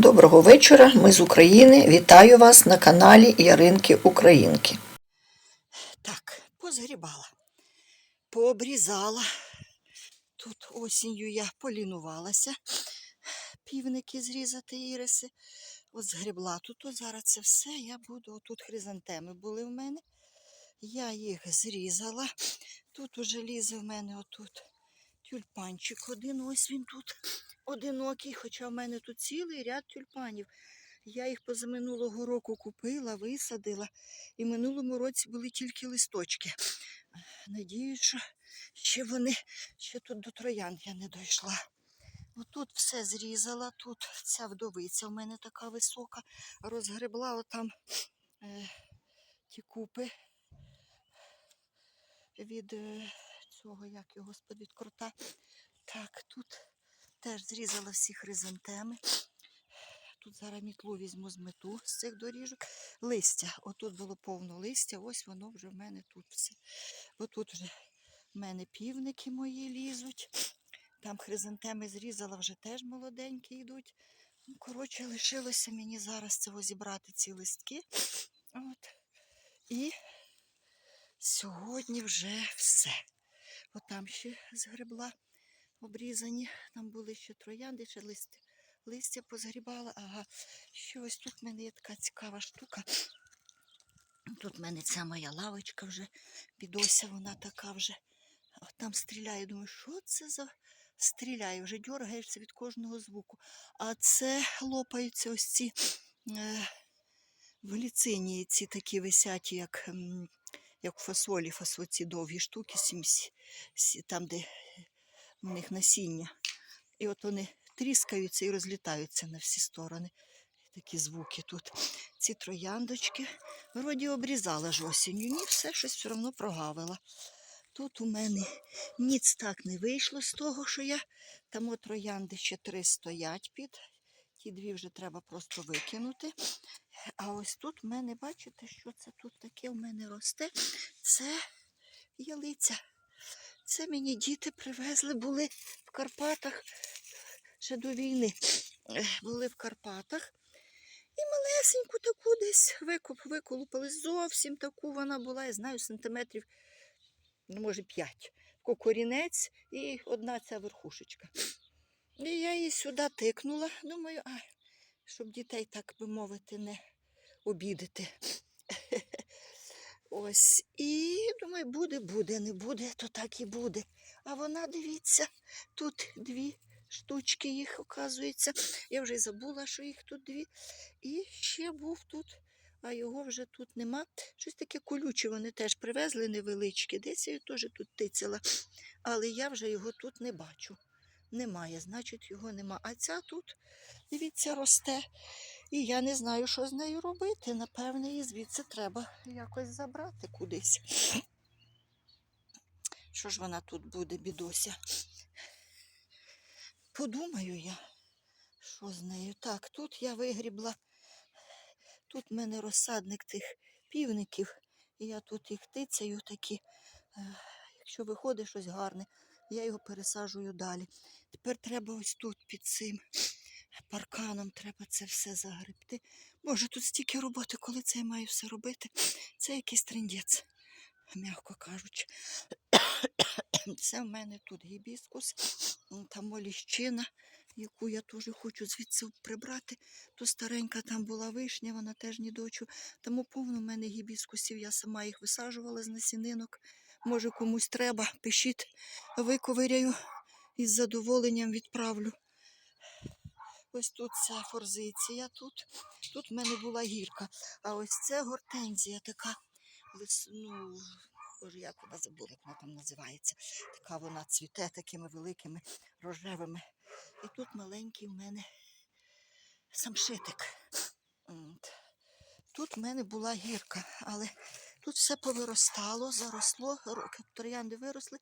Доброго вечора, ми з України. Вітаю вас на каналі Яринки Українки. Так, позгрібала, пообрізала. Тут осінню я полінувалася. Півники зрізати іриси. От згрібла тут. От зараз це все. Я буду. Тут хризантеми були в мене. Я їх зрізала. Тут уже лізе в мене отут тюльпанчик один. Ось він тут одинокий, хоча в мене тут цілий ряд тюльпанів. Я їх позаминулого року купила, висадила. І минулому році були тільки листочки. Надіюсь, що ще вони, ще тут до троян я не дійшла. Отут все зрізала, тут ця вдовиця в мене така висока, розгребла отам е, ті купи від е, цього, як його, від крута. Так, тут теж зрізала всі хризантеми. Тут зараз мітлу візьму з мету з цих доріжок. Листя. Отут було повно листя, ось воно вже в мене тут все. Отут вже в мене півники мої лізуть. Там хризантеми зрізала, вже теж молоденькі йдуть. Ну, коротше, лишилося мені зараз цього зібрати ці листки. От. І сьогодні вже все. Отам ще згребла обрізані. Там були ще троянди, ще листя листя позгрібала. Ага, що ось тут в мене є така цікава штука. Тут в мене ця моя лавочка вже підося, вона така вже. От там стріляє. Думаю, що це за стріляє? Вже дергаєшся від кожного звуку. А це лопаються ось ці е, в ліцині, ці такі висяті, як, як в фасолі, фасо, ці довгі штуки, там, де в них насіння. І от вони тріскаються і розлітаються на всі сторони. Такі звуки тут. Ці трояндочки. Вроді обрізала ж осінню. Ні, все щось все одно прогавила. Тут у мене ніц так не вийшло з того, що я там троянди ще три стоять під. Ті дві вже треба просто викинути. А ось тут в мене, бачите, що це тут таке в мене росте? Це ялиця. Це мені діти привезли, були в Карпатах ще до війни. Були в Карпатах. І малесеньку таку десь викуп, виколупали. Зовсім таку вона була, я знаю, сантиметрів, ну, може, п'ять. Кокорінець і одна ця верхушечка. І я її сюди тикнула. Думаю, а, щоб дітей, так би мовити, не обідати. Ось. І думаю, буде, буде, не буде, то так і буде. А вона, дивіться, тут дві штучки їх, оказується. Я вже забула, що їх тут дві. І ще був тут, а його вже тут нема. Щось таке колюче вони теж привезли невеличке. Десь я теж тут тицяла. Але я вже його тут не бачу. Немає, значить, його нема. А ця тут, дивіться, росте. І я не знаю, що з нею робити. Напевне, її звідси треба якось забрати кудись. Що ж вона тут буде, бідося? Подумаю я, що з нею. Так, тут я вигрібла. Тут в мене розсадник тих півників. І я тут їх тицяю такі. Е, Якщо виходить щось гарне, я його пересаджую далі. Тепер треба ось тут під цим парканом треба це все загребти. Боже, тут стільки роботи, коли це я маю все робити. Це якийсь трендець, м'яко кажучи. Це в мене тут гібіскус, там моліщина, яку я теж хочу звідси прибрати. То старенька там була вишня, вона теж ні дочу. Тому повно в мене гібіскусів, я сама їх висаджувала з насінинок. Може комусь треба, пишіть, виковиряю і з задоволенням відправлю. Ось тут ця форзиція, тут, тут в мене була гірка. А ось це гортензія така, ну, боже, як вона забула, як вона там називається. Така вона цвіте такими великими рожевими. І тут маленький в мене самшитик. Тут в мене була гірка, але тут все повиростало, заросло, ро- троянди виросли,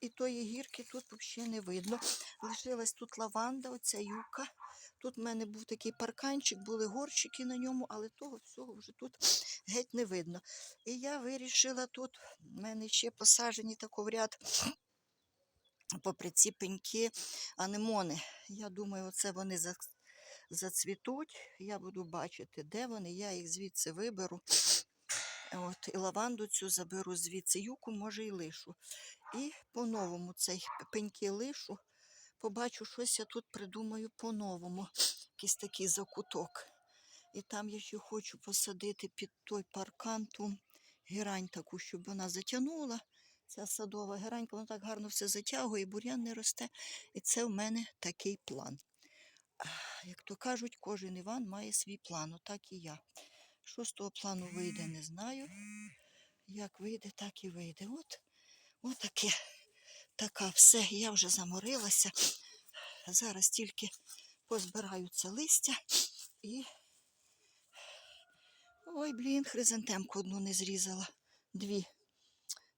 і тої гірки тут взагалі не видно. Лишилась тут лаванда, оця юка. Тут в мене був такий парканчик, були горщики на ньому, але того всього вже тут геть не видно. І я вирішила тут, в мене ще посаджені тако в ряд попри ці пеньки анемони. Я думаю, оце вони зацвітуть, я буду бачити, де вони, я їх звідси виберу. От, і лаванду цю заберу звідси, юку, може, і лишу. І по-новому цей пеньки лишу. Побачу, щось я тут придумаю по-новому. Якийсь такий закуток. І там я ще хочу посадити під той паркан ту герань таку, щоб вона затягнула. Ця садова геранька, вона так гарно все затягує, бур'ян не росте. І це в мене такий план. Як то кажуть, кожен Іван має свій план, отак і я. Що з того плану вийде, не знаю. Як вийде, так і вийде. От, от таке, така все. Я вже заморилася. Зараз тільки позбираю це листя і. Ой, блін, хризантемку одну не зрізала. Дві.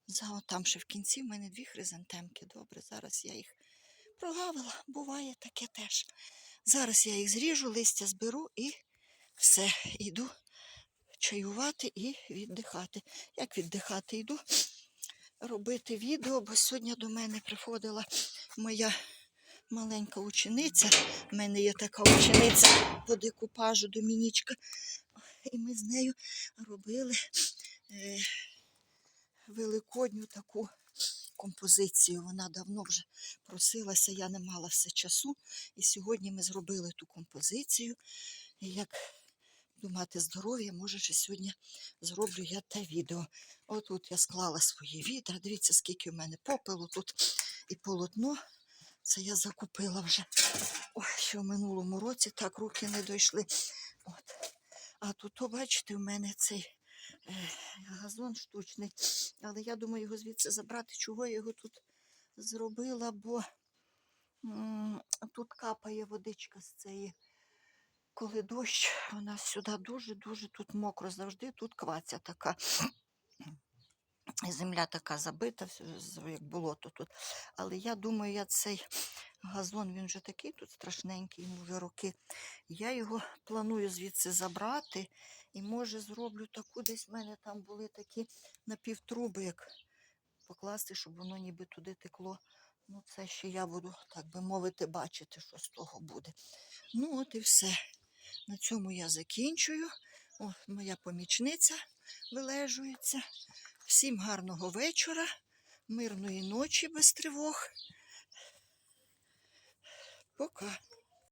За там ще в кінці в мене дві хризантемки. Добре, зараз я їх прогавила. Буває таке теж. Зараз я їх зріжу, листя зберу і все, йду чаювати і віддихати. Як віддихати? Йду робити відео, бо сьогодні до мене приходила моя маленька учениця. У мене є така учениця по декупажу Домінічка. І ми з нею робили е, великодню таку композицію. Вона давно вже просилася, я не мала все часу. І сьогодні ми зробили ту композицію. Як мати здоров'я, може, ще сьогодні зроблю я те відео. Отут я склала свої відра. Дивіться, скільки в мене попелу тут і полотно. Це я закупила вже. Ой, ще в минулому році так руки не дійшли. От. А тут, о, бачите, у мене цей е, газон штучний. Але я думаю його звідси забрати. Чого я його тут зробила, бо м, тут капає водичка з цієї. Коли дощ, у нас сюди дуже-дуже тут мокро завжди, тут кваця така. Земля така забита, як болото тут. Але я думаю, я цей газон, він вже такий тут страшненький, йому вже роки. Я його планую звідси забрати. І може зроблю таку, десь в мене там були такі напівтруби, як покласти, щоб воно ніби туди текло. Ну, це ще я буду, так би мовити, бачити, що з того буде. Ну, от і все. На цьому я закінчую. О, моя помічниця вилежується. Всім гарного вечора, мирної ночі без тривог. Пока.